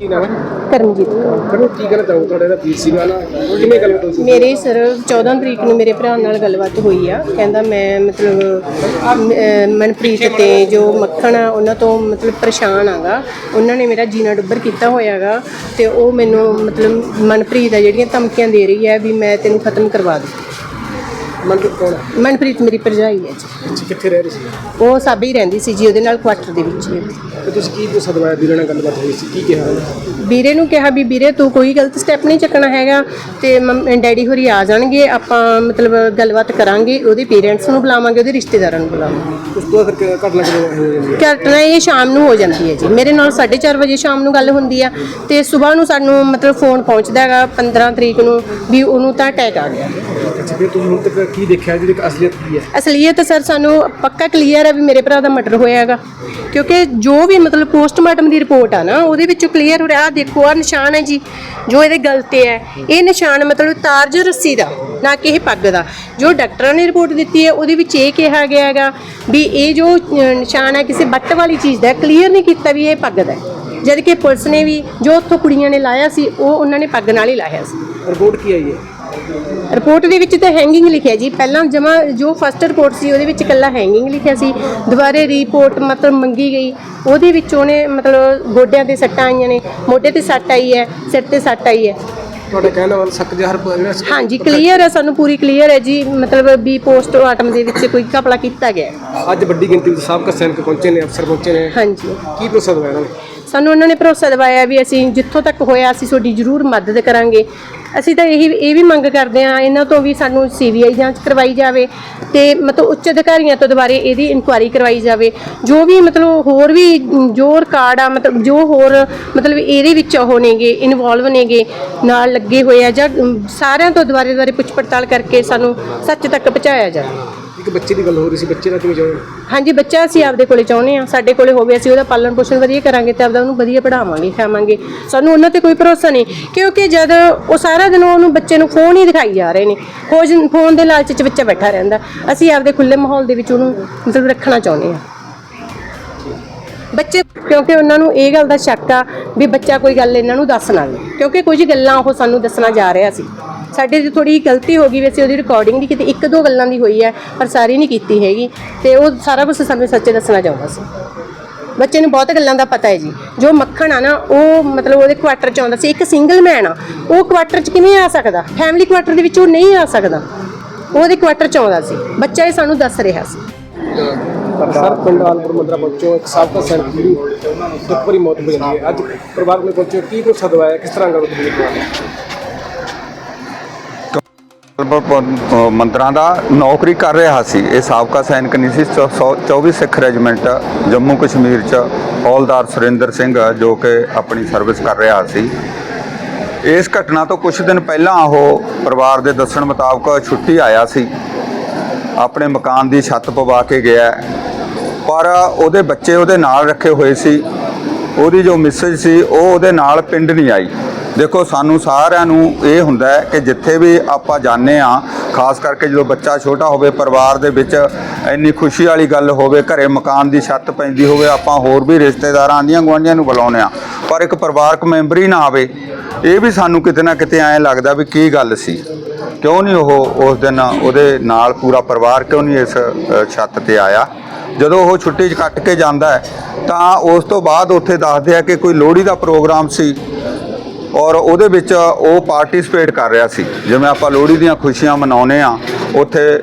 ਕੀ ਨਾਮ ਹੈ? ਕਰਮਜੀਤ ਕੌਰ। ਮੈਨੂੰ ਕੀ ਕਹਿਣਾ ਚਾਹੂੰ ਤੁਹਾਡਾ ਜਿਹੜਾ ਵੀਰ ਸੀਗਾ ਨਾ? ਕਿਵੇਂ ਗੱਲ ਹੋਈ ਸੀ ਮੇਰੇ ਸਰ 14 ਤਰੀਕ ਨੂੰ ਮੇਰੇ ਭਰਾ ਨਾਲ ਗੱਲਬਾਤ ਹੋਈ ਆ। ਕਹਿੰਦਾ ਮੈਂ ਮਤਲਬ ਅਹ, ਮਨਪ੍ਰੀਤ ਤੇ ਜੋ ਮੱਖਣ ਆ ਉਹਨਾਂ ਤੋਂ ਮਤਲਬ ਪਰੇਸ਼ਾਨ ਆਗਾ। ਉਹਨਾਂ ਨੇ ਮੇਰਾ ਜੀਣਾ ਡੁੱਬਰ ਕੀਤਾ ਹੋਇਆਗਾ ਤੇ ਉਹ ਮੈਨੂੰ ਮਤਲਬ ਮਨਪ੍ਰੀਤ ਆ ਜਿਹੜੀਆਂ ਧਮਕੀਆਂ ਦੇ ਰਹੀ ਹੈ ਵੀ ਮੈਂ ਤੈਨੂੰ ਖਤਮ ਕਰਵਾ ਦੂੰ ਮਨਪ੍ਰੀਤ ਕੌਣ ਹੈ ਮਨਪ੍ਰੀਤ ਮੇਰੀ ਭਰਜਾਈ ਹੈ ਜੀ। ਤੁਸੀਂ ਕਿੱਥੇ ਰਹਿ ਰਹੇ ਸੀ? ਉਹ ਸਾਬੇ ਹੀ ਰਹਿੰਦੀ ਸੀ ਜੀ ਉਹਦੇ ਨਾਲ ਕੁਆਟਰ ਦੇ ਵਿੱਚ ਹੀ ਤੇ ਤੁਸੀਂ ਕੀ ਪੁੱਛ ਦਵਾਇਆ ਵੀਰਾਂ ਨਾਲ ਗੱਲਬਾਤ ਹੋਈ ਸੀ? ਕੀ ਕਿਹਾ ਉਹਨੇ? ਵੀਰੇ ਨੂੰ ਕਿਹਾ ਵੀ ਵੀਰੇ ਤੂੰ ਕੋਈ ਗਲਤ ਸਟੈਪ ਨਹੀਂ ਚੱਕਣਾ ਹੈਗਾ ਤੇ ਮੰਮ- ਡੈਡੀ ਹੋਰੀ ਆ ਜਾਣਗੇ ਆਪਾਂ ਮਤਲਬ ਗੱਲਬਾਤ ਕਰਾਂਗੇ ਉਹਦੇ ਪੇਰੈਂਟਸ ਨੂੰ ਬੁਲਾਵਾਂਗੇ ਉਹਦੇ ਰਿਸ਼ਤੇਦਾਰਾਂ ਨੂੰ ਬੁਲਾਵਾਂਗੇ। ਉਸ ਤੋਂ ਬਾਅਦ ਫਿਰ ਘਟਨਾ ਕਿਵੇਂ ਹੋ ਜਾਂਦੀ ਹੈ? ਘਟਨਾ ਇਹ ਸ਼ਾਮ ਨੂੰ ਹੋ ਜਾਂਦੀ ਹੈ ਜੀ। ਮੇਰੇ ਨਾਲ 4:30 ਵਜੇ ਸ਼ਾਮ ਨੂੰ ਗੱਲ ਹੁੰਦੀ ਆ ਤੇ ਸਵੇਰ ਨੂੰ ਸਾਨੂੰ ਮਤਲਬ ਫੋਨ ਪਹੁੰਚਦਾ ਹੈਗਾ 15 ਤਰੀਕ ਨੂੰ ਵੀ ਉਹਨੂੰ ਤਾਂ ਅਟੈਕ ਆ ਗਿਆ। ਅੱਛਾ ਫਿਰ ਤੁਸੀਂ ਹੁਣ ਤੱਕ ਕੀ ਦੇਖਿਆ ਜਿਹਦੀ ਅਸਲੀਅਤ ਕੀ ਹੈ? ਅਸਲੀਅਤ ਸਰ ਸਾਨੂੰ ਪੱਕਾ ਕਲੀਅਰ ਹੈ ਵੀ ਮੇਰੇ ਭਰਾ ਦਾ ਮਰਡਰ ਹੋਇਆ ਹੈਗਾ ਕਿਉਂਕਿ ਜੋ ਵੀ ਮਤਲਬ ਪੋਸਟਮਾਰਟਮ ਦੀ ਰਿਪੋਰਟ ਆ ਨਾ ਉਹਦੇ ਵਿੱਚੋਂ ਕਲੀਅਰ ਹੋ ਰਿਹਾ ਦੇਖੋ ਆ ਨਿਸ਼ਾਨ ਹੈ ਜੀ ਜੋ ਇਹਦੇ ਗਲ ਤੇ ਹੈ। ਇਹ ਨਿਸ਼ਾਨ ਮਤਲਬ ਤਾਰਜ ਰੱਸੀ ਦਾ ਨਾ ਕਿ ਇਹ ਪੱਗ ਦਾ। ਜੋ ਡਾਕਟਰਾਂ ਨੇ ਰਿਪੋਰਟ ਦਿੱਤੀ ਹੈ ਉਹਦੇ ਵਿੱਚ ਇਹ ਕਿਹਾ ਗਿਆ ਹੈਗਾ ਵੀ ਇਹ ਜੋ ਨਿਸ਼ਾਨ ਹੈ ਕਿਸੇ ਬੱਟ ਵਾਲੀ ਚੀਜ਼ ਦਾ ਕਲੀਅਰ ਨਹੀਂ ਕੀਤਾ ਵੀ ਇਹ ਪੱਗ ਦਾ ਹੈ। ਜਦ ਕਿ ਪੁਲਿਸ ਨੇ ਵੀ ਜੋ ਉੱਥੋਂ ਕੁੜੀਆਂ ਨੇ ਲਾਇਆ ਸੀ ਉਹ ਉਹਨਾਂ ਨੇ ਪੱਗ ਨਾਲ ਹੀ ਲਾਇਆ ਸੀ। ਰਿਪੋਰਟ ਕੀ ਆਈ ਹੈ? ਰਿਪੋਰਟ ਦੇ ਵਿੱਚ ਤਾਂ ਹੈਂਗਿੰਗ ਲਿਖਿਆ ਜੀ। ਪਹਿਲਾਂ ਜਮਾ ਜੋ ਫਸਟ ਰਿਪੋਰਟ ਸੀ ਉਹਦੇ ਵਿੱਚ ਇਕੱਲਾ ਹੈਂਗਿੰਗ ਲਿਖਿਆ ਸੀ। ਦੁਬਾਰੇ ਰਿਪੋਰਟ ਮਤਲਬ ਮੰਗੀ ਗਈ। ਉਹਦੇ ਵਿੱਚ ਉਹਨੇ ਮਤਲਬ ਗੋਡਿਆਂ ਤੇ ਸੱਟਾਂ ਆਈਆਂ ਨੇ। ਮੋਢੇ ਤੇ ਸੱਟ ਆਈ ਹੈ ਸਿਰ ਤੇ ਸੱਟ ਆਈ ਹੈ। ਤੁਹਾਡਾ ਕਹਿਣਾ ਵਾਲਾ ਸੱਕ ਜਹਰ ਜਿਹੜਾ ਹਾਂਜੀ ਕਲੀਅਰ ਹੈ ਸਾਨੂੰ ਪੂਰੀ ਕਲੀਅਰ ਹੈ ਜੀ। ਮਤਲਬ ਵੀ ਪੋਸਟਮਾਰਟਮ ਦੇ ਵਿੱਚ ਕੋਈ ਘਪਲਾ ਕੀਤਾ ਗਿਆ। ਅੱਜ ਵੱਡੀ ਗਿਣਤੀ ਵਿੱਚ ਸਾਬਕਾ ਸੈਨਿਕ ਪਹੁੰਚੇ ਨੇ ਅਫਸਰ ਪਹੁੰਚੇ ਨੇ। ਹਾਂਜੀ। ਕੀ ਪੁੱਛ ਦਵਾਇਆ ਉਹਨਾਂ ਨੇ? ਸਾਨੂੰ ਉਹਨਾਂ ਨੇ ਭਰੋਸਾ ਦਿਵਾਇਆ ਵੀ ਅਸੀਂ ਜਿੱਥੋਂ ਤੱਕ ਹੋਇਆ ਅਸੀਂ ਤੁਹਾਡੀ ਜ਼ਰੂਰ ਮਦਦ ਕਰਾਂਗੇ। ਅਸੀਂ ਤਾਂ ਇਹੀ, ਇਹ ਵੀ ਮੰਗ ਕਰਦੇ ਹਾਂ, ਇਹਨਾਂ ਤੋਂ ਵੀ ਸਾਨੂੰ ਸੀਬੀਆਈ ਜਾਂਚ ਕਰਵਾਈ ਜਾਵੇ ਤੇ ਮਤਲਬ ਉੱਚ ਅਧਿਕਾਰੀਆਂ ਤੋਂ ਦੁਬਾਰੇ ਇਹਦੀ ਇਨਕੁਆਇਰੀ ਕਰਵਾਈ ਜਾਵੇ। ਜੋ ਵੀ ਮਤਲਬ ਹੋਰ ਵੀ, ਜੋ ਰਿਕਾਰਡ ਆ, ਮਤਲਬ ਜੋ ਹੋਰ ਮਤਲਬ ਇਹਦੇ ਵਿੱਚ ਉਹ ਨੇਗੇ, ਇਨਵੋਲਵ ਨੇਗੇ, ਨਾਲ ਲੱਗੇ ਹੋਏ ਆ ਜਾਂ, ਸਾਰਿਆਂ ਤੋਂ ਦੁਬਾਰੇ ਦੁਬਾਰੇ ਪੁੱਛ ਪੜਤਾਲ ਕਰਕੇ ਸਾਨੂੰ ਸੱਚ ਤੱਕ ਪਹੁੰਚਾਇਆ ਜਾਵੇ। ਇੱਕ ਬੱਚੇ ਦੀ ਗੱਲ ਹੋ ਰਹੀ ਸੀ, ਬੱਚੇ ਦਾ ਕਿਵੇਂ ਜਾਓ ਹਾਂਜੀ, ਬੱਚਾ ਅਸੀਂ ਆਪਦੇ ਕੋਲੇ ਚਾਹੁੰਦੇ ਆ ਸਾਡੇ ਕੋਲੇ ਹੋਵੇ, ਅਸੀਂ ਉਹਦਾ ਪਾਲਣ ਪੋਸ਼ਣ ਵਧੀਆ ਕਰਾਂਗੇ ਤੇ ਆਪਦਾ ਉਹਨੂੰ ਵਧੀਆ ਪੜਾਵਾਂਗੇ ਖਾਵਾਂਗੇ। ਸਾਨੂੰ ਉਹਨਾਂ ਤੇ ਕੋਈ ਭਰੋਸਾ ਨਹੀਂ, ਕਿਉਂਕਿ ਜਦ ਉਹ ਸਾਰਾ ਦਿਨ ਉਹਨੂੰ ਬੱਚੇ ਨੂੰ ਫੋਨ ਹੀ ਦਿਖਾਈ ਜਾ ਰਹੇ ਨੇ ਖੋਜ ਫੋਨ ਦੇ ਲਾਲਚ 'ਚ ਬੱਚਾ ਬੈਠਾ ਰਹਿੰਦਾ। ਅਸੀਂ ਆਪਦੇ ਖੁੱਲੇ ਮਾਹੌਲ ਦੇ ਵਿੱਚ ਉਹਨੂੰ ਮਤਲਬ ਰੱਖਣਾ ਚਾਹੁੰਦੇ ਆ ਬੱਚੇ, ਕਿਉਂਕਿ ਉਹਨਾਂ ਨੂੰ ਇਹ ਗੱਲ ਦਾ ਸ਼ੱਕ ਆ ਵੀ ਬੱਚਾ ਕੋਈ ਗੱਲ ਇਹਨਾਂ ਨੂੰ ਦੱਸ ਨਾ ਦੇ, ਕਿਉਂਕਿ ਕੁਝ ਗੱਲਾਂ ਉਹ ਸਾਨੂੰ ਦੱਸਣਾ ਜਾ ਰਿਹਾ ਸੀ। ਸਾਡੇ ਤੇ ਥੋੜੀ ਗਲਤੀ ਹੋ ਗਈ ਵੈਸੇ ਉਹਦੀ ਰਿਕਾਰਡਿੰਗ ਦੀ ਕਿਤੇ, ਇੱਕ ਦੋ ਗੱਲਾਂ ਦੀ ਹੋਈ ਹੈ, ਪਰ ਸਾਰੀ ਨਹੀਂ ਕੀਤੀ ਹੈਗੀ। ਤੇ ਉਹ ਸਾਰਾ ਕੁਝ ਸਾਨੂੰ ਸੱਚੇ ਦੱਸਣਾ ਚਾਹੁੰਦਾ ਸੀ। ਬੱਚੇ ਨੂੰ ਬਹੁਤ ਗੱਲਾਂ ਦਾ ਪਤਾ ਹੈ ਜੀ। ਜੋ ਮੱਖਣ ਆ ਨਾ, ਉਹ ਮਤਲਬ ਉਹਦੇ ਕੁਆਟਰ ਚ ਆਉਂਦਾ ਸੀ। ਇੱਕ ਸਿੰਗਲ ਮੈਨ ਆ, ਉਹ ਕੁਆਟਰ ਚ ਕਿਵੇਂ ਆ ਸਕਦਾ? ਫੈਮਿਲੀ ਕੁਆਟਰ ਦੇ ਵਿੱਚ ਉਹ ਨਹੀਂ ਆ ਸਕਦਾ। ਉਹਦੇ ਕੁਆਟਰ ਚ ਆਉਂਦਾ ਸੀ। ਬੱਚਾ ਇਹ ਸਾਨੂੰ ਦੱਸ ਰਿਹਾ ਸੀ। ਸਰ, ਪਿੰਡ ਆਲਪੁਰ ਮੰਦਰਾ ਪਹੁੰਚੋ, ਇੱਕ ਸਾਬਕਾ ਸੈਨਿਕ ਦੀ ਦੁੱਖ ਮੌਤ ਹੋ ਜਾਂਦੀ ਹੈ। ਅੱਜ ਪਰਿਵਾਰ ਕੋਲ ਪਹੁੰਚੋ, ਕੀ ਪੁੱਛ ਦਵਾਇਆ ਕਿਸ ਤਰ੍ਹਾਂ ਗੱਲ ਹੋਈ ਹੈ ਮੰਤਰਾਂ ਦਾ ਨੌਕਰੀ ਕਰ ਰਿਹਾ ਸੀ। ਇਹ ਸਾਬਕਾ ਸੈਨਿਕ ਨਹੀਂ ਸੀ ਸੌ- 24 ਸਿੱਖ ਰੈਜੀਮੈਂਟ ਜੰਮੂ ਕਸ਼ਮੀਰ ਚ ਹੌਲਦਾਰ ਸੁਰਿੰਦਰ ਸਿੰਘ ਜੋ ਕਿ ਆਪਣੀ ਸਰਵਿਸ ਕਰ ਰਿਹਾ ਸੀ। ਇਸ ਘਟਨਾ ਤੋਂ ਕੁਝ ਦਿਨ ਪਹਿਲਾਂ ਉਹ ਪਰਿਵਾਰ ਦੇ ਦੱਸਣ ਮੁਤਾਬਕ ਛੁੱਟੀ ਆਇਆ ਸੀ। ਆਪਣੇ ਮਕਾਨ ਦੀ ਛੱਤ ਪਵਾ ਕੇ ਗਿਆ। ਪਰ ਉਹਦੇ ਬੱਚੇ ਉਹਦੇ ਨਾਲ ਰੱਖੇ ਹੋਏ ਸੀ। ਉਹਦੀ ਜੋ ਮਿਸਜ ਸੀ, ਉਹ ਉਹਦੇ ਨਾਲ ਪਿੰਡ ਨਹੀਂ ਆਈ। ਦੇਖੋ, ਸਾਨੂੰ ਸਾਰਿਆਂ ਨੂੰ ਇਹ ਹੁੰਦਾ ਹੈ ਕਿ ਜਿੱਥੇ ਵੀ ਆਪਾਂ ਜਾਂਦੇ ਆ ਖਾਸ ਕਰਕੇ ਜਦੋਂ ਬੱਚਾ ਛੋਟਾ ਹੋਵੇ, ਪਰਿਵਾਰ ਦੇ ਵਿੱਚ ਇੰਨੀ ਖੁਸ਼ੀ ਵਾਲੀ ਗੱਲ ਹੋਵੇ, ਘਰੇ ਮਕਾਨ ਦੀ ਛੱਤ ਪੈਂਦੀ ਹੋਵੇ, ਆਪਾਂ ਹੋਰ ਵੀ ਰਿਸ਼ਤੇਦਾਰਾਂ ਆਂਦੀਆਂ ਗੁਆਂਢੀਆਂ ਨੂੰ ਬੁਲਾਉਂਦੇ ਆ ਪਰ ਇੱਕ ਪਰਿਵਾਰਕ ਮੈਂਬਰ ਹੀ ਨਾ ਆਵੇ, ਇਹ ਵੀ ਸਾਨੂੰ ਕਿਤੇ ਨਾ ਕਿਤੇ ਐਂ ਲੱਗਦਾ ਵੀ ਕੀ ਗੱਲ ਸੀ। ਕਿਉਂ ਨਹੀਂ ਉਹ ਉਸ ਦਿਨ ਉਹਦੇ ਨਾਲ ਪੂਰਾ ਪਰਿਵਾਰ ਕਿਉਂ ਨਹੀਂ ਇਸ ਛੱਤ ਤੇ ਆਇਆ? ਜਦੋਂ ਉਹ ਛੁੱਟੀ 'ਚ ਕੱਟ ਕੇ ਜਾਂਦਾ ਹੈ, ਤਾਂ ਉਸ ਤੋਂ ਬਾਅਦ ਉੱਥੇ ਦੱਸਦੇ ਆ ਕਿ ਕੋਈ ਲੋਹੜੀ ਦਾ ਪ੍ਰੋਗਰਾਮ ਸੀ। ਔਰ ਉਹਦੇ ਵਿੱਚ ਉਹ ਪਾਰਟਿਸਿਪੇਟ ਕਰ ਰਿਹਾ ਸੀ। ਜਿਵੇਂ ਆਪਾਂ ਲੋਹੜੀ ਦੀਆਂ ਖੁਸ਼ੀਆਂ ਮਨਾਉਨੇ ਆ ਉੱਥੇ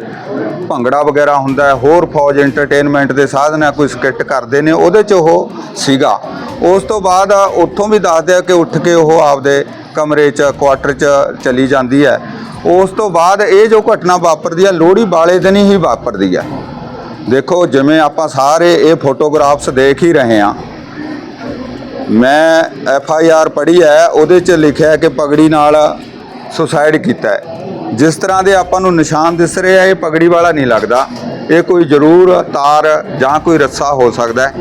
ਭੰਗੜਾ ਵਗੈਰਾ ਹੁੰਦਾ ਹੈ, ਹੋਰ ਫੌਜ ਐਂਟਰਟੇਨਮੈਂਟ ਦੇ ਸਾਧਨ ਆ, ਕੋਈ ਸਕਿੱਟ ਕਰਦੇ ਨੇ, ਉਹਦੇ 'ਚ ਉਹ ਸੀਗਾ। ਉਸ ਤੋਂ ਬਾਅਦ ਉੱਥੋਂ ਵੀ ਦੱਸਦੇ ਆ ਕਿ ਉੱਠ ਕੇ ਉਹ ਆਪਦੇ ਕਮਰੇ 'ਚ ਕੁਆਟਰ 'ਚ ਚਲੀ ਜਾਂਦੀ ਹੈ। ਉਸ ਤੋਂ ਬਾਅਦ ਇਹ ਜੋ ਘਟਨਾ ਵਾਪਰਦੀ ਹੈ, ਲੋਹੜੀ ਵਾਲੇ ਦਿਨ ਹੀ ਵਾਪਰਦੀ ਹੈ। ਦੇਖੋ, ਜਿਵੇਂ ਆਪਾਂ ਸਾਰੇ ਇਹ ਫੋਟੋਗ੍ਰਾਫਸ ਦੇਖ ਹੀ ਰਹੇ ਹਾਂ ਮੈਂ ਐਫ ਆਈ ਆਰ ਪੜ੍ਹੀ ਹੈ, ਉਹਦੇ 'ਚ ਲਿਖਿਆ ਕਿ ਪਗੜੀ ਨਾਲ ਸੁਸਾਈਡ ਕੀਤਾ ਹੈ। ਜਿਸ ਤਰ੍ਹਾਂ ਦੇ ਆਪਾਂ ਨੂੰ ਨਿਸ਼ਾਨ ਦਿਸ ਰਿਹਾ ਇਹ ਪਗੜੀ ਵਾਲਾ ਨਹੀਂ ਲੱਗਦਾ। ਇਹ ਕੋਈ ਜ਼ਰੂਰ ਤਾਰ ਜਾਂ ਕੋਈ ਰੱਸਾ ਹੋ ਸਕਦਾ ਹੈ।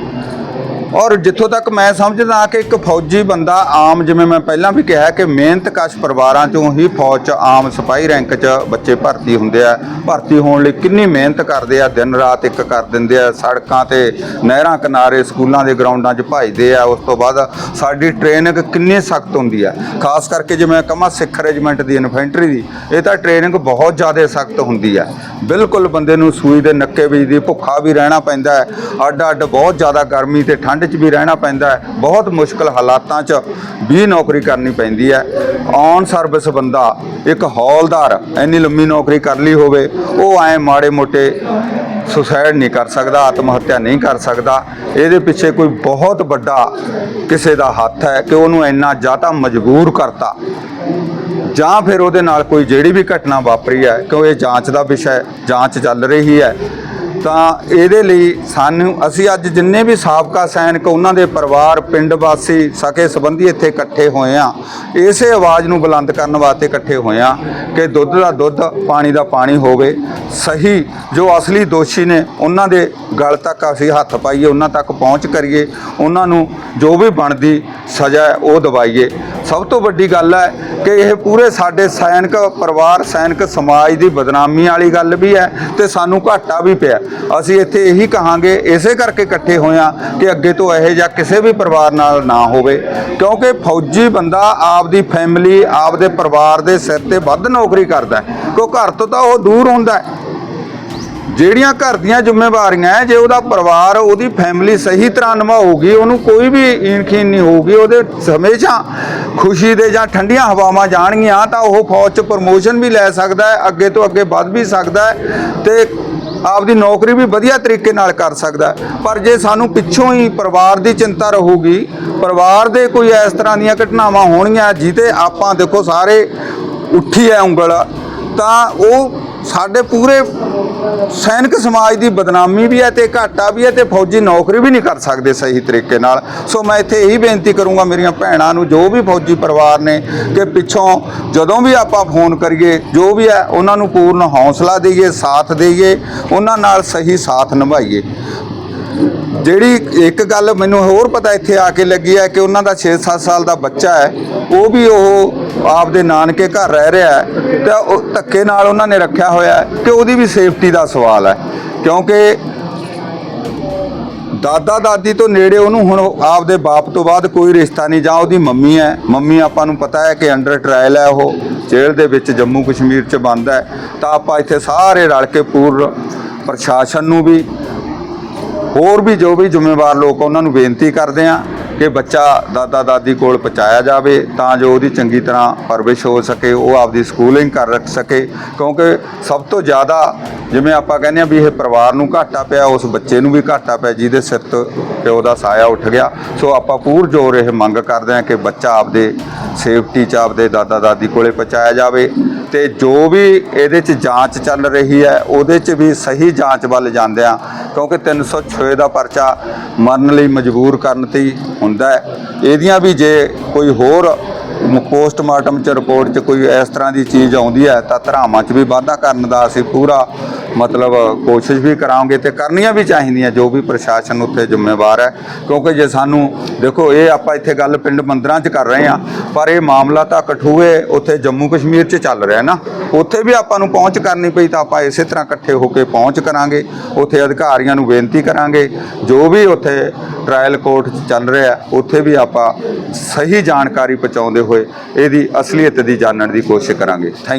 ਔਰ ਜਿੱਥੋਂ ਤੱਕ ਮੈਂ ਸਮਝਦਾ ਕਿ ਇੱਕ ਫੌਜੀ ਬੰਦਾ ਆਮ, ਜਿਵੇਂ ਮੈਂ ਪਹਿਲਾਂ ਵੀ ਕਿਹਾ ਕਿ ਮਿਹਨਤਕਸ਼ ਪਰਿਵਾਰਾਂ ਚੋਂ ਹੀ ਫੌਜ 'ਚ ਆਮ ਸਿਪਾਹੀ ਰੈਂਕ 'ਚ ਬੱਚੇ ਭਰਤੀ ਹੁੰਦੇ ਆ। ਭਰਤੀ ਹੋਣ ਲਈ ਕਿੰਨੀ ਮਿਹਨਤ ਕਰਦੇ ਆ, ਦਿਨ ਰਾਤ ਇੱਕ ਕਰ ਦਿੰਦੇ ਆ। ਸੜਕਾਂ ਤੇ, ਨਹਿਰਾਂ, ਕਿਨਾਰੇ, ਸਕੂਲਾਂ ਦੇ ਗਰਾਊਂਡਾਂ 'ਚ ਭਜਦੇ ਆ। ਉਸ ਤੋਂ ਬਾਅਦ ਸਾਡੀ ਟ੍ਰੇਨਿੰਗ ਕਿੰਨੀ ਸਖਤ ਹੁੰਦੀ ਆ। ਖਾਸ ਕਰਕੇ ਜਿਵੇਂ ਕਮਾ ਸਿੱਖ ਰੈਜੀਮੈਂਟ ਦੀ ਇਨਫੈਂਟਰੀ ਦੀ, ਇਹ ਤਾਂ ਟ੍ਰੇਨਿੰਗ ਬਹੁਤ ਜ਼ਿਆਦਾ ਸਖਤ ਹੁੰਦੀ ਆ। ਬਿਲਕੁਲ ਬੰਦੇ ਨੂੰ ਸੂਈ ਦੇ ਨੱਕੇ ਵਿੱਚ ਦੀ ਭੁੱਖਾ ਵੀ ਰਹਿਣਾ ਪੈਂਦਾ ਹੈ। ਅੱਡ ਅੱਡ ਬਹੁਤ ਜ਼ਿਆਦਾ ਗਰਮੀ ਤੇ ਠੰਡ 'ਚ ਵੀ ਰਹਿਣਾ ਪੈਂਦਾ ਹੈ। ਬਹੁਤ ਮੁਸ਼ਕਲ ਹਾਲਾਤਾਂ 'ਚ ਵੀ ਨੌਕਰੀ ਕਰਨੀ ਪੈਂਦੀ ਹੈ। ਔਨ ਸਰਵਿਸ ਬੰਦਾ ਇੱਕ ਹੌਲਦਾਰ ਇੰਨੀ ਲੰਮੀ ਨੌਕਰੀ ਕਰ ਲਈ ਹੋਵੇ, ਉਹ ਐ ਮਾੜੇ ਮੋਟੇ ਸੁਸਾਇਡ ਨਹੀਂ ਕਰ ਸਕਦਾ, ਆਤਮ ਹੱਤਿਆ ਨਹੀਂ ਕਰ ਸਕਦਾ। ਇਹਦੇ ਪਿੱਛੇ ਕੋਈ ਬਹੁਤ ਵੱਡਾ ਕਿਸੇ ਦਾ ਹੱਥ ਹੈ ਕਿ ਉਹਨੂੰ ਇੰਨਾ ਜ਼ਿਆਦਾ ਮਜਬੂਰ ਕਰਤਾ। ਜਾਂ ਫਿਰ ਉਹਦੇ ਨਾਲ ਕੋਈ ਜਿਹੜੀ ਵੀ ਘਟਨਾ ਵਾਪਰੀ ਹੈ, ਕਿ ਉਹ ਇਹ ਜਾਂਚ ਦਾ ਵਿਸ਼ਾ ਹੈ, ਜਾਂਚ ਚੱਲ ਰਹੀ ਹੈ। ਤਾਂ ਇਹਦੇ ਲਈ ਸਾਨੂੰ, ਅਸੀਂ ਅੱਜ ਜਿੰਨੇ ਵੀ ਸਾਬਕਾ ਸੈਨਿਕ, ਉਹਨਾਂ ਦੇ ਪਰਿਵਾਰ, ਪਿੰਡ ਵਾਸੀ, ਸਕੇ ਸੰਬੰਧੀ ਇੱਥੇ ਇਕੱਠੇ ਹੋਏ ਆ ਇਸੇ ਆਵਾਜ਼ ਨੂੰ ਬੁਲੰਦ ਕਰਨ ਵਾਸਤੇ ਇਕੱਠੇ ਹੋਏ ਆ ਕਿ ਦੁੱਧ ਦਾ ਦੁੱਧ, ਪਾਣੀ ਦਾ ਪਾਣੀ ਹੋਵੇ। ਸਹੀ ਜੋ ਅਸਲੀ ਦੋਸ਼ੀ ਨੇ, ਉਹਨਾਂ ਦੇ ਗਲ ਤੱਕ ਅਸੀਂ ਹੱਥ ਪਾਈਏ, ਉਹਨਾਂ ਤੱਕ ਪਹੁੰਚ ਕਰੀਏ। ਉਹਨਾਂ ਨੂੰ ਜੋ ਵੀ ਬਣਦੀ ਸਜ਼ਾ ਹੈ, ਉਹ ਦਵਾਈਏ। ਸਭ ਤੋਂ ਵੱਡੀ ਗੱਲ ਹੈ ਕਿ ਇਹ ਪੂਰੇ ਸਾਡੇ ਸੈਨਿਕ, ਪਰਿਵਾਰ, ਸੈਨਿਕ ਸਮਾਜ ਦੀ ਬਦਨਾਮੀ ਵਾਲੀ ਗੱਲ ਵੀ ਹੈ ਤੇ ਸਾਨੂੰ ਘਾਟਾ ਵੀ ਪਿਆ। ਅਸੀਂ ਇੱਥੇ ਇਹੀ ਕਹਾਂਗੇ, ਇਸੇ ਕਰਕੇ ਇਕੱਠੇ ਹੋਇਆ ਕਿ ਅੱਗੇ ਤੋਂ ਇਹੋ ਜਿਹਾ ਕਿਸੇ ਵੀ ਪਰਿਵਾਰ ਨਾਲ ਨਾ ਹੋਵੇ। ਕਿਉਂਕਿ ਫੌਜੀ ਬੰਦਾ ਆਪਦੀ ਫੈਮਿਲੀ ਆਪਦੇ ਪਰਿਵਾਰ ਦੇ ਸਿਰ ਤੇ ਵੱਧ ਨੌਕਰੀ ਕਰਦਾ ਹੈ। ਕਿਉਂ ਘਰ ਤੋਂ ਤਾਂ ਉਹ ਦੂਰ ਹੁੰਦਾ ਹੈ। ਜਿਹੜੀਆਂ ਘਰ ਦੀਆਂ ਜ਼ਿੰਮੇਵਾਰੀਆਂ ਹੈ, ਜੇ ਉਹਦਾ ਪਰਿਵਾਰ, ਉਹਦੀ ਫੈਮਿਲੀ ਸਹੀ ਤਰ੍ਹਾਂ ਨਿਭਾਊਗੀ, ਉਹਨੂੰ ਕੋਈ ਵੀ ਈਨਖੀਨ ਨਹੀਂ ਹੋਊਗੀ, ਉਹਦੇ ਹਮੇਸ਼ਾ ਖੁਸ਼ੀ ਦੇ ਜਾਂ ਠੰਡੀਆਂ ਹਵਾਵਾਂ ਜਾਣਗੀਆਂ, ਤਾਂ ਉਹ ਫੌਜ 'ਚ ਪ੍ਰਮੋਸ਼ਨ ਵੀ ਲੈ ਸਕਦਾ ਹੈ, ਅੱਗੇ ਤੋਂ ਅੱਗੇ ਵੱਧ ਵੀ ਸਕਦਾ ਹੈ ਤੇ ਆਪਦੀ ਨੌਕਰੀ ਵੀ ਵਧੀਆ ਤਰੀਕੇ ਨਾਲ ਕਰ ਸਕਦਾ ਪਰ ਜੇ ਸਾਨੂੰ ਪਿੱਛੋਂ ਹੀ ਪਰਿਵਾਰ ਦੀ ਚਿੰਤਾ ਰਹੂਗੀ, ਪਰਿਵਾਰ ਦੇ ਕੋਈ ਇਸ ਤਰ੍ਹਾਂ ਦੀਆਂ ਘਟਨਾਵਾਂ ਹੋਣਗੀਆਂ ਜਿੱਤੇ ਆਪਾਂ ਦੇਖੋ ਸਾਰੇ ਉੱਠੀ ਹੈ ਉਂਗਲ, ਤਾਂ ਉਹ ਸਾਡੇ ਪੂਰੇ ਸੈਨਿਕ ਸਮਾਜ ਦੀ ਬਦਨਾਮੀ ਵੀ ਹੈ ਤੇ ਘਾਟਾ ਵੀ ਹੈ ਤੇ ਫੌਜੀ ਨੌਕਰੀ ਵੀ ਨਹੀਂ ਕਰ ਸਕਦੇ ਸਹੀ ਤਰੀਕੇ ਨਾਲ। ਸੋ ਮੈਂ ਇੱਥੇ ਇਹੀ ਬੇਨਤੀ ਕਰੂੰਗਾ ਮੇਰੀਆਂ ਭੈਣਾਂ ਨੂੰ, ਜੋ ਵੀ ਫੌਜੀ ਪਰਿਵਾਰ ਨੇ, ਕਿ ਪਿੱਛੋਂ ਜਦੋਂ ਵੀ ਆਪਾਂ ਫੋਨ ਕਰੀਏ, ਜੋ ਵੀ ਹੈ, ਉਹਨਾਂ ਨੂੰ ਪੂਰਨ ਹੌਸਲਾ ਦੇਈਏ, ਸਾਥ ਦੇਈਏ, ਉਹਨਾਂ ਨਾਲ ਸਹੀ ਸਾਥ ਨਿਭਾਈਏ। ਜਿਹੜੀ ਇੱਕ ਗੱਲ ਮੈਨੂੰ ਹੋਰ ਪਤਾ ਇੱਥੇ ਆ ਕੇ ਲੱਗੀ ਹੈ ਕਿ ਉਹਨਾਂ ਦਾ 6-7 ਸਾਲ ਦਾ ਬੱਚਾ ਹੈ, ਉਹ ਵੀ ਉਹ ਆਪਦੇ ਨਾਨਕੇ ਘਰ ਰਹਿ ਰਿਹਾ ਹੈ ਤੇ ਉਹ ਧੱਕੇ ਨਾਲ ਉਹਨਾਂ ਨੇ ਰੱਖਿਆ ਹੋਇਆ ਹੈ ਕਿ ਉਹਦੀ ਵੀ ਸੇਫਟੀ ਦਾ ਸਵਾਲ ਹੈ ਕਿਉਂਕਿ ਦਾਦਾ ਦਾਦੀ ਤੋਂ ਨੇੜੇ ਉਹਨੂੰ ਹੁਣ ਆਪਦੇ ਬਾਪ ਤੋਂ ਬਾਅਦ ਕੋਈ ਰਿਸ਼ਤਾ ਨਹੀਂ ਜਾਂ ਉਹਦੀ ਮੰਮੀ ਹੈ, ਮੰਮੀ ਆਪਾਂ ਨੂੰ ਪਤਾ ਹੈ ਕਿ ਅੰਡਰ ਟ੍ਰਾਇਲ ਹੈ ਉਹ, ਜੇਲ੍ਹ ਦੇ ਵਿੱਚ ਜੰਮੂ ਕਸ਼ਮੀਰ 'ਚ ਬੰਦ ਹੈ, ਤਾਂ ਆਪਾਂ ਇੱਥੇ ਸਾਰੇ ਰਲ ਕੇ ਪੂਰ ਪ੍ਰਸ਼ਾਸਨ ਨੂੰ ਵੀ ਹੋਰ ਵੀ ਜੋ ਵੀ ਜ਼ਿੰਮੇਵਾਰ ਲੋਕ ਉਹਨਾਂ ਨੂੰ ਬੇਨਤੀ ਕਰਦੇ ਆ ਕਿ ਬੱਚਾ ਦਾਦਾ ਦਾਦੀ ਕੋਲ ਪਹੁੰਚਾਇਆ ਜਾਵੇ ਤਾਂ ਜੋ ਉਹਦੀ ਚੰਗੀ ਤਰ੍ਹਾਂ ਪਰਵਿਸ਼ ਹੋ ਸਕੇ, ਉਹ ਆਪਦੀ ਸਕੂਲਿੰਗ ਕਰ ਰੱਖ ਸਕੇ। ਕਿਉਂਕਿ ਸਭ ਤੋਂ ਜ਼ਿਆਦਾ ਜਿਵੇਂ ਆਪਾਂ ਕਹਿੰਦੇ ਆ ਵੀ ਇਹ ਪਰਿਵਾਰ ਨੂੰ ਘਾਟਾ ਪਿਆ, ਉਸ ਬੱਚੇ ਨੂੰ ਵੀ ਘਾਟਾ ਪਿਆ, ਜਿਹਦੇ ਸਿਰ ਤੋਂ ਪਿਓ ਦਾ ਸਾਇਆ ਉੱਠ ਗਿਆ। ਸੋ ਆਪਾਂ ਪੂਰ ਜ਼ੋਰ ਇਹ ਮੰਗ ਕਰਦੇ ਆ ਕਿ ਬੱਚਾ ਆਪਦੇ ਸੇਫਟੀ ਚ ਆਪਦੇ ਦਾਦਾ ਦਾਦੀ ਕੋਲੇ ਪਹੁੰਚਾਇਆ ਜਾਵੇ ਤੇ ਜੋ ਵੀ ਇਹਦੇ ਚ ਜਾਂਚ ਚੱਲ ਰਹੀ ਹੈ, ਉਹਦੇ ਚ ਵੀ ਸਹੀ ਜਾਂਚ ਵੱਲ ਜਾਂਦੇ ਆ ਕਿਉਂਕਿ 306 ਦਾ ਪਰਚਾ ਮਰਨ ਲਈ ਮਜਬੂਰ ਕਰਨ ਤੇ ਹੁੰਦਾ ਹੈ। ਇਹਦੀਆਂ ਵੀ ਜੇ ਕੋਈ ਹੋਰ ਪੋਸਟਮਾਰਟਮ ਚ, ਰਿਪੋਰਟ ਚ ਕੋਈ ਇਸ ਤਰ੍ਹਾਂ ਦੀ ਚੀਜ਼ ਆਉਂਦੀ ਹੈ ਤਾਂ ਧਰਾਵਾਂ ਚ ਵੀ ਵਾਧਾ ਕਰਨ ਦਾ ਅਸੀਂ ਪੂਰਾ ਮਤਲਬ ਕੋਸ਼ਿਸ਼ ਵੀ ਕਰਾਂਗੇ ਤੇ ਕਰਨੀਆਂ ਵੀ ਚਾਹੀਦੀਆਂ, ਜੋ ਵੀ ਪ੍ਰਸ਼ਾਸਨ ਉੱਤੇ ਜ਼ਿੰਮੇਵਾਰ ਹੈ। ਕਿਉਂਕਿ ਜੇ ਸਾਨੂੰ, ਦੇਖੋ, ਇਹ ਆਪਾਂ ਇੱਥੇ ਗੱਲ ਪਿੰਡ ਮੰਦਰਾਂ 'ਚ ਕਰ ਰਹੇ ਹਾਂ, ਪਰ ਇਹ ਮਾਮਲਾ ਤਾਂ ਕਠੂਏ ਉੱਥੇ ਜੰਮੂ ਕਸ਼ਮੀਰ 'ਚ ਚੱਲ ਰਿਹਾ ਨਾ। ਉੱਥੇ ਵੀ ਆਪਾਂ ਨੂੰ ਪਹੁੰਚ ਕਰਨੀ ਪਈ ਤਾਂ ਆਪਾਂ ਇਸੇ ਤਰ੍ਹਾਂ ਇਕੱਠੇ ਹੋ ਕੇ ਪਹੁੰਚ ਕਰਾਂਗੇ। ਉੱਥੇ ਅਧਿਕਾਰੀਆਂ ਨੂੰ ਬੇਨਤੀ ਕਰਾਂਗੇ, ਜੋ ਵੀ ਉੱਥੇ ਟ੍ਰਾਇਲ ਕੋਰਟ 'ਚ ਚੱਲ ਰਿਹਾ ਉੱਥੇ ਵੀ ਆਪਾਂ ਸਹੀ ਜਾਣਕਾਰੀ ਪਹੁੰਚਾਉਂਦੇ ਹੋਏ ਇਹਦੀ ਅਸਲੀਅਤ ਦੀ ਜਾਣਨ ਦੀ ਕੋਸ਼ਿਸ਼ ਕਰਾਂਗੇ। ਥੈਂਕ